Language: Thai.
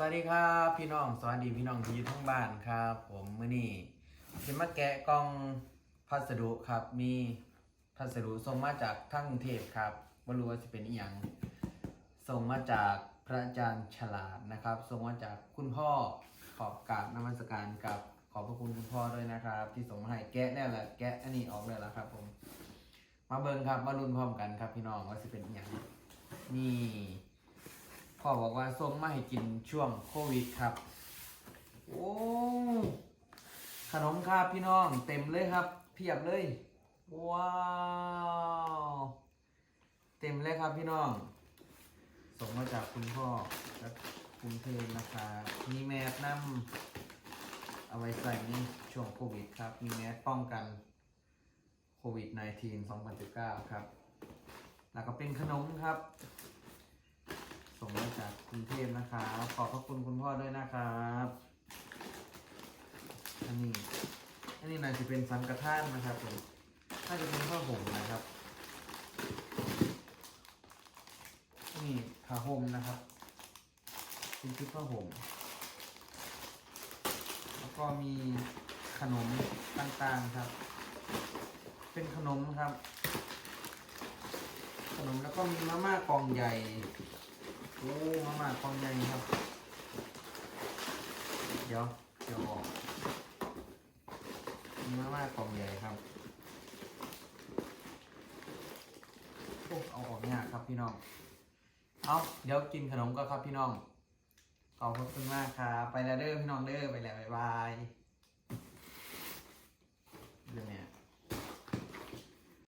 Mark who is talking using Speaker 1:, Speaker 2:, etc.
Speaker 1: สวัสดีครับพี่น้องสวัสดีพี่น้องที่อยู่ทั้งบ้านครับ ผมมื่อนี้จะมาแกะกล่องพัสดุครับ มีพัสดุส่งมาจากทั้งกรุงเทพครับไม่รู้ว่าจะเป็นอีหย่างส่งมาจากพระอาจารย์ฉลาดนะครับส่งมาจากคุณพ่อขอบกราบนมัสการกับขอบพระคุณคุณพ่อด้วยนะครับ ที่ส่งมาให้แกะแล้วแหละแกะอันนี้ออกแล้วละครับ ผม มาเบิ่งครับมาลุ้นพร้อมกันครับ พี่น้องว่าจะเป็นอีหย่างนี่ พ่อบอกว่าส่งมาให้กินช่วงโควิดครับ โอ้ขนมครับพี่น้องเต็มเลยครับ เพียบเลย ว้าว เต็มเลยครับพี่น้อง ส่งมาจากคุณพ่อและคุณเทนนะครับมีแมสนำเอาไว้ใส่ในช่วงโควิดครับ มีแมสป้องกันโควิด -19 2019 ครับ แล้วก็เป็นขนมครับ ส่งมาจากกรุงเทพนะครับขอบพระคุณคุณพ่อด้วยนะครับอันนี้อันนี้น่าจะเป็นสังกะทานนะครับผมน่าจะเป็นผ้าห่มนะครับนี่ผ้าห่มนะครับเป็นชุดผ้าห่มแล้วก็มีขนมต่างๆครับ เป็นขนมครับ ขนมแล้วก็มีมาม่ากล่องใหญ่ โอ้มามากล่องใหญ่ครับ เดี๋ยวเดี๋ยวออกมีมาม่ากล่องใหญ่ครับโอ้เอาออกยากครับพี่น้อง เอาเดี๋ยวกินขนมก็ครับพี่น้องขอบคุณมากครับ ไปแล้วเด้อพี่น้องเด้อไปแล้วบ๊ายบาย